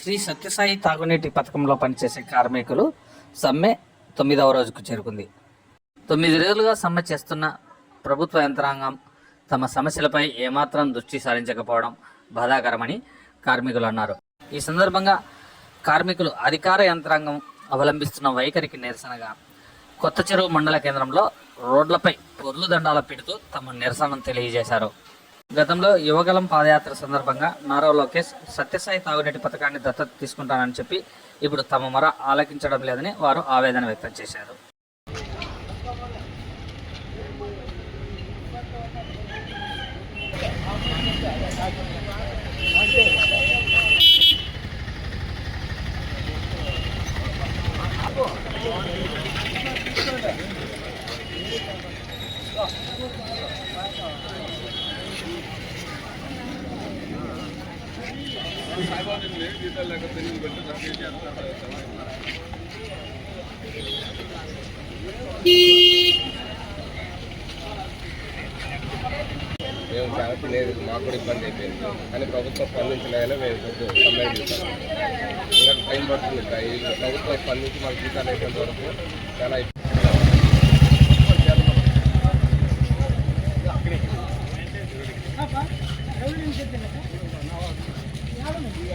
శ్రీ సత్యసాయి తాగునీటి పథకంలో పనిచేసే కార్మికులు సమ్మె తొమ్మిదవ రోజుకు చేరుకుంది. తొమ్మిది రోజులుగా సమ్మె చేస్తున్న ప్రభుత్వ యంత్రాంగం తమ సమస్యలపై ఏమాత్రం దృష్టి సారించకపోవడం బాధాకరమని కార్మికులు అన్నారు. ఈ సందర్భంగా కార్మికులు అధికార యంత్రాంగం అవలంబిస్తున్న వైఖరికి నిరసనగా కొత్త చెరువు మండల కేంద్రంలో రోడ్లపై పొర్లు దండాల పెడుతూ తమ నిరసనను తెలియజేశారు. గతంలో యువగలం పాదయాత్ర సందర్భంగా నారా లోకేష్ సత్యసాయి తాగునీటి పథకాన్ని దత్తత తీసుకుంటానని చెప్పి ఇప్పుడు తమ మొర ఆలకించడం లేదని వారు ఆవేదన వ్యక్తం చేశారు. మేము చాలా లేదు మాకు కూడా ఇబ్బంది అయిపోయింది. కానీ ప్రభుత్వం స్పందించలేదని మేము కొంచెం కంప్లైంట్ చేస్తాం ఇంకా టైం పడుతుంది. ప్రభుత్వం స్పందించి మాకు జీతాలు అయిపోయిన వరకు చాలా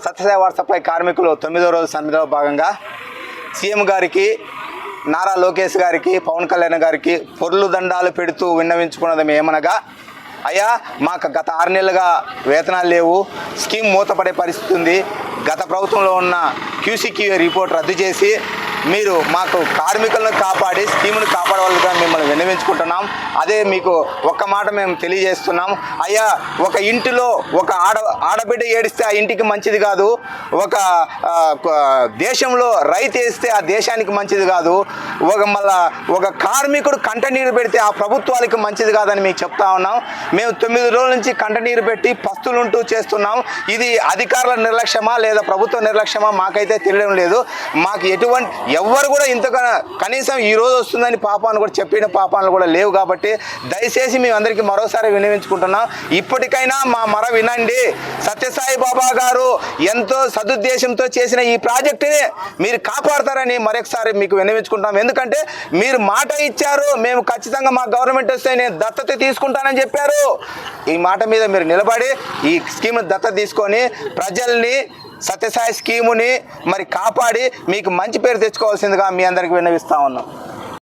సత్యసాయి వాటర్ సప్లై కార్మికులు తొమ్మిదో రోజు సమ్మెలో భాగంగా సీఎం గారికి నారా లోకేష్ గారికి పవన్ కళ్యాణ్ గారికి పొర్లు దండాలు పెడుతూ విన్నవించుకున్నది ఏమనగా అయ్యా మాకు గత ఆరు నెలలుగా వేతనాలు లేవు. స్కీమ్ మూతపడే పరిస్థితి ఉంది. గత ప్రభుత్వంలో ఉన్న క్యూసీక్యూ రిపోర్ట్ రద్దు చేసి మీరు మాకు కార్మికులను కాపాడి స్కీమును కాపాడవలసిన మిమ్మల్ని విన్నవించుకుంటున్నాం. అదే మీకు ఒక్క మాట మేము తెలియజేస్తున్నాం. అయ్యా ఒక ఇంటిలో ఒక ఆడ ఆడబిడ్డ ఏడిస్తే ఆ ఇంటికి మంచిది కాదు. ఒక దేశంలో రైతు వేస్తే ఆ దేశానికి మంచిది కాదు. ఒక మళ్ళా ఒక కార్మికుడు కంట నీరు పెడితే ఆ ప్రభుత్వాలకి మంచిది కాదని మీకు చెప్తా ఉన్నాం. మేము తొమ్మిది రోజుల నుంచి కంట నీరు పెట్టి భక్తులుంటూ చేస్తున్నాం. ఇది అధికారుల నిర్లక్ష్యమా లేదా ప్రభుత్వ నిర్లక్ష్యమా మాకైతే తెలియడం లేదు. మాకు ఎటువంటి ఎవ్వరు కూడా ఇంత కనీసం ఈ రోజు వస్తుందని పాపాలు కూడా చెప్పిన పాపాలు కూడా లేవు కాబట్టి దయచేసి మేము అందరికీ మరోసారి వినియోగించుకుంటున్నాం ఇప్పటికైనా మా మర వినండి. సత్యసాయి బాబా గారు ఎంతో సదుద్దేశంతో చేసిన ఈ ప్రాజెక్టుని మీరు కాపాడతారని మరొకసారి మీకు వినియోగించుకుంటాం ఎందుకంటే మీరు మాట ఇచ్చారు మేము ఖచ్చితంగా మా గవర్నమెంట్ వస్తే నేను దత్తత తీసుకుంటానని చెప్పారు. ఈ మాట మీద మీరు నిలబడి ఈ స్కీమ్ దత్త తీసుకొని ప్రజల్ని సత్యసాయి స్కీముని మరి కాపాడి మీకు మంచి పేరు తెచ్చుకోవాల్సిందిగా మీ అందరికి విన్నవిస్తా ఉన్నాం.